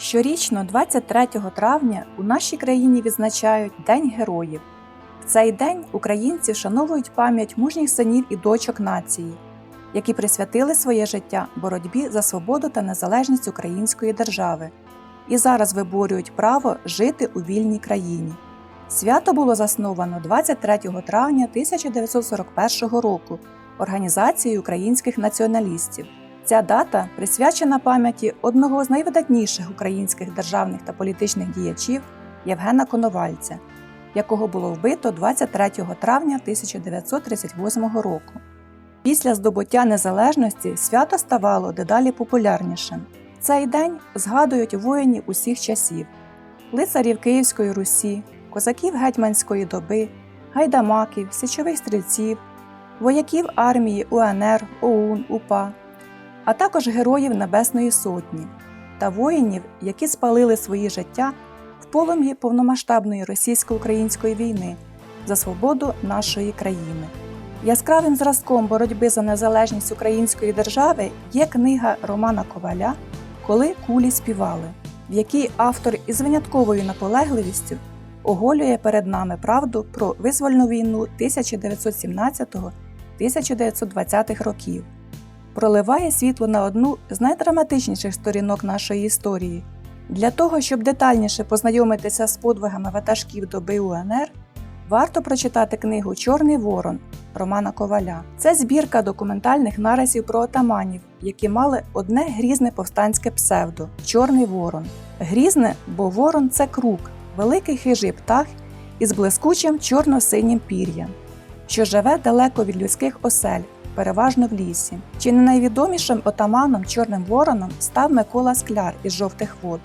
Щорічно, 23 травня, у нашій країні відзначають День героїв. В цей день українці вшановують пам'ять мужніх синів і дочок нації, які присвятили своє життя боротьбі за свободу та незалежність української держави і зараз виборюють право жити у вільній країні. Свято було засновано 23 травня 1941 року Організацією українських націоналістів. Ця дата присвячена пам'яті одного з найвидатніших українських державних та політичних діячів Євгена Коновальця, якого було вбито 23 травня 1938 року. Після здобуття незалежності свято ставало дедалі популярнішим. Цей день згадують воїнів усіх часів: лицарів Київської Русі, козаків гетьманської доби, гайдамаків, січових стрільців, вояків армії УНР, ОУН, УПА, а також героїв Небесної Сотні та воїнів, які спалили свої життя в полум'ї повномасштабної російсько-української війни за свободу нашої країни. Яскравим зразком боротьби за незалежність української держави є книга Романа Коваля Коли кулі співали, в якій автор із винятковою наполегливістю оголює перед нами правду про визвольну війну 1917-1920 років, проливає світло на одну з найдраматичніших сторінок нашої історії. Для того, щоб детальніше познайомитися з подвигами ватажків доби УНР, варто прочитати книгу Чорний Ворон Романа Коваля. Це збірка документальних наразів про отаманів, які мали одне грізне повстанське псевдо Чорний Ворон. Грізне, бо ворон це крук, великий хижий птах із блискучим чорно-синім пір'ям, що живе далеко від людських осель, переважно в лісі. Чи не найвідомішим отаманом Чорним Вороном став Микола Скляр із жовтих вод,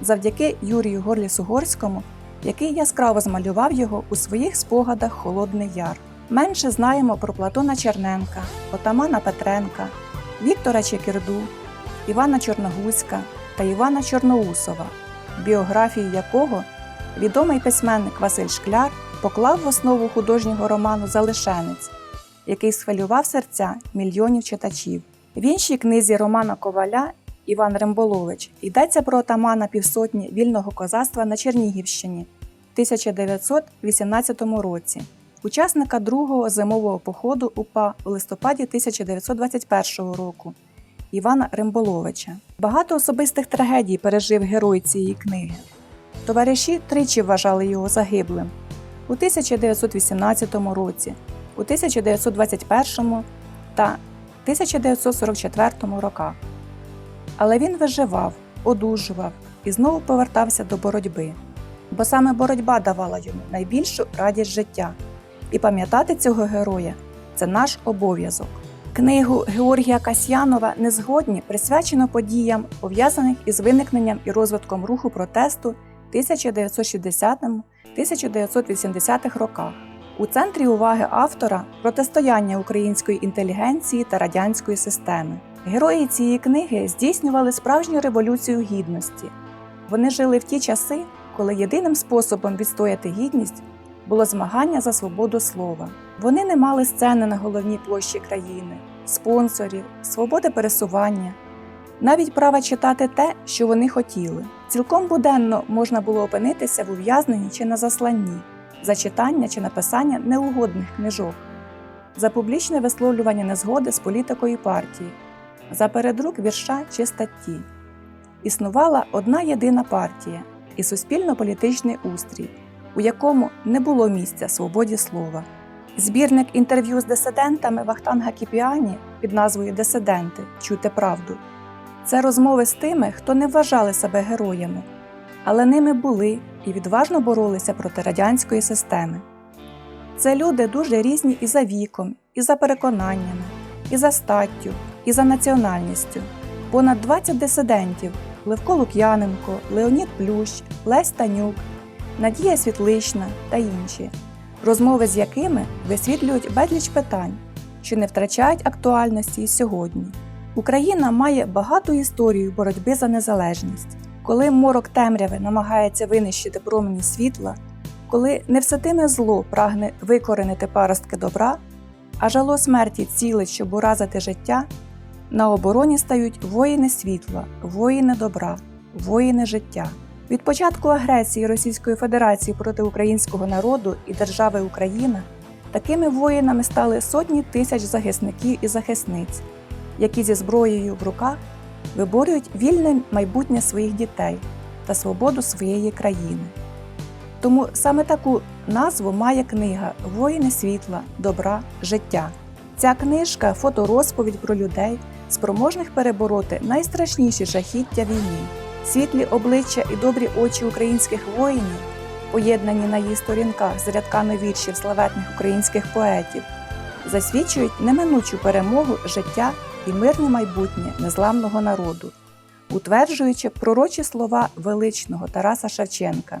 завдяки Юрію Горлісу-Горському, який яскраво змалював його у своїх спогадах Холодний Яр. Менше знаємо про Платона Черненка, отамана Петренка, Віктора Чекірду, Івана Чорногузька та Івана Чорноусова, біографії якого відомий письменник Василь Шкляр поклав в основу художнього роману Залишенець, який схвилював серця мільйонів читачів. В іншій книзі Романа Коваля Іван Ремболович йдеться про отамана півсотні вільного козацтва на Чернігівщині в 1918 році, учасника другого зимового походу УПА у листопаді 1921 року Івана Ремболовича. Багато особистих трагедій пережив герой цієї книги. Товариші тричі вважали його загиблим у 1918 році, у 1921 та 1944 роках. Але він виживав, одужував і знову повертався до боротьби, бо саме боротьба давала йому найбільшу радість життя. І пам'ятати цього героя це наш обов'язок. Книгу Георгія Касьянова Незгодні присвячено подіям, пов'язаних із виникненням і розвитком руху протесту 1960-1980-х роках. У центрі уваги автора протистояння української інтелігенції та радянської системи. Герої цієї книги здійснювали справжню революцію гідності. Вони жили в ті часи, коли єдиним способом відстояти гідність було змагання за свободу слова. Вони не мали сцени на головній площі країни, спонсорів, свободи пересування, навіть права читати те, що вони хотіли. Цілком буденно можна було опинитися в ув'язненні чи на засланні, за читання чи написання неугодних книжок, за публічне висловлювання незгоди з політикою партії, за передрук вірша чи статті. Існувала одна єдина партія і суспільно-політичний устрій, у якому не було місця свободі слова. Збірник інтерв'ю з дисидентами Вахтанга Кіпіані під назвою Дисиденти Чути правду. Це розмови з тими, хто не вважали себе героями, але ними були і відважно боролися проти радянської системи. Це люди дуже різні і за віком, і за переконаннями, і за статтю, і за національністю. Понад 20 дисидентів Левко Лук'яненко, Леонід Плющ, Лесь Танюк, Надія Світлична та інші, розмови з якими висвітлюють безліч питань, що не втрачають актуальності і сьогодні. Україна має багату історію боротьби за незалежність, коли морок темряви намагається винищити промені світла, коли невситиме зло прагне викоренити паростки добра, а жало смерті цілить, щоб уразити життя, на обороні стають воїни світла, воїни добра, воїни життя. Від початку агресії Російської Федерації проти українського народу і держави Україна такими воїнами стали сотні тисяч захисників і захисниць, які зі зброєю в руках виборюють вільне майбутнє своїх дітей та свободу своєї країни. Тому саме таку назву має книга Воїни світла, добра, життя. Ця книжка фоторозповідь про людей, спроможних перебороти найстрашніші жахіття війни. Світлі обличчя і добрі очі українських воїнів, поєднані на її сторінках з рядками віршів славетних українських поетів, засвідчують неминучу перемогу життя і мирне майбутнє незламного народу, утверджуючи пророчі слова величного Тараса Шевченка.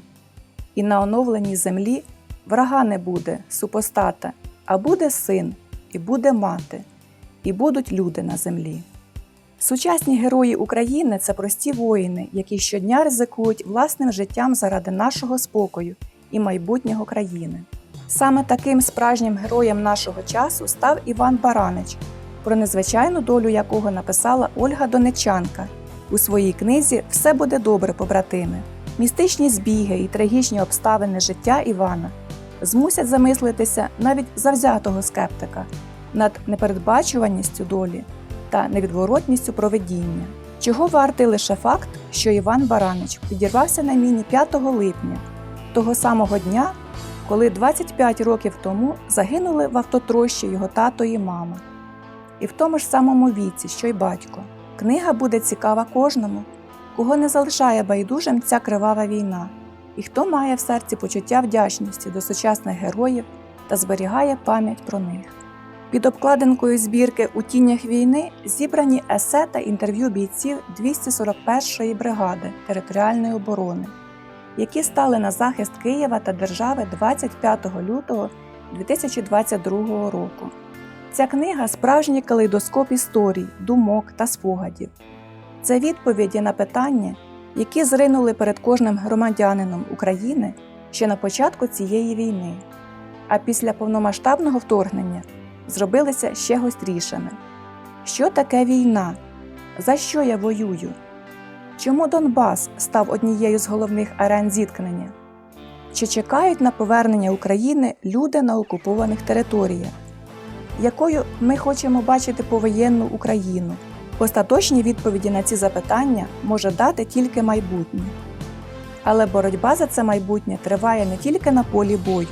І на оновленій землі врага не буде, супостата, а буде син, і буде мати, і будуть люди на землі. Сучасні герої України це прості воїни, які щодня ризикують власним життям заради нашого спокою і майбутнього країни. Саме таким справжнім героєм нашого часу став Іван Баранич, про незвичайну долю якого написала Ольга Донечанка у своїй книзі Все буде добре, побратими. Містичні збіги і трагічні обставини життя Івана змусять замислитися навіть завзятого скептика над непередбачуваністю долі та невідворотністю проведіння. Чого вартий лише факт, що Іван Баранич підірвався на міні 5 липня, того самого дня, коли 25 років тому загинули в автотрощі його тато і мама. І в тому ж самому віці, що й батько. Книга буде цікава кожному, кого не залишає байдужим ця кривава війна, і хто має в серці почуття вдячності до сучасних героїв та зберігає пам'ять про них. Під обкладинкою збірки У тіннях війни зібрані есе та інтерв'ю бійців 241-ї бригади територіальної оборони, які стали на захист Києва та держави 25 лютого 2022 року. Ця книга справжній калейдоскоп історій, думок та спогадів. Це відповіді на питання, які зринули перед кожним громадянином України ще на початку цієї війни, а після повномасштабного вторгнення зробилися ще гострішими. Що таке війна? За що я воюю? Чому Донбас став однією з головних арен зіткнення? Чи чекають на повернення України люди на окупованих територіях? Якою ми хочемо бачити повоєнну Україну? Остаточні відповіді на ці запитання може дати тільки майбутнє. Але боротьба за це майбутнє триває не тільки на полі бою,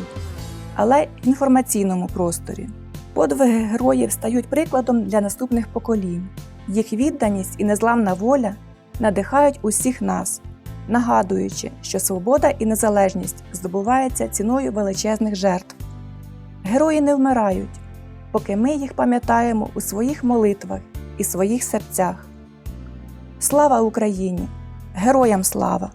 але й в інформаційному просторі. Подвиги героїв стають прикладом для наступних поколінь. Їх відданість і незламна воля надихають усіх нас, нагадуючи, що свобода і незалежність здобувається ціною величезних жертв. Герої не вмирають, поки ми їх пам'ятаємо у своїх молитвах і своїх серцях. Слава Україні! Героям слава!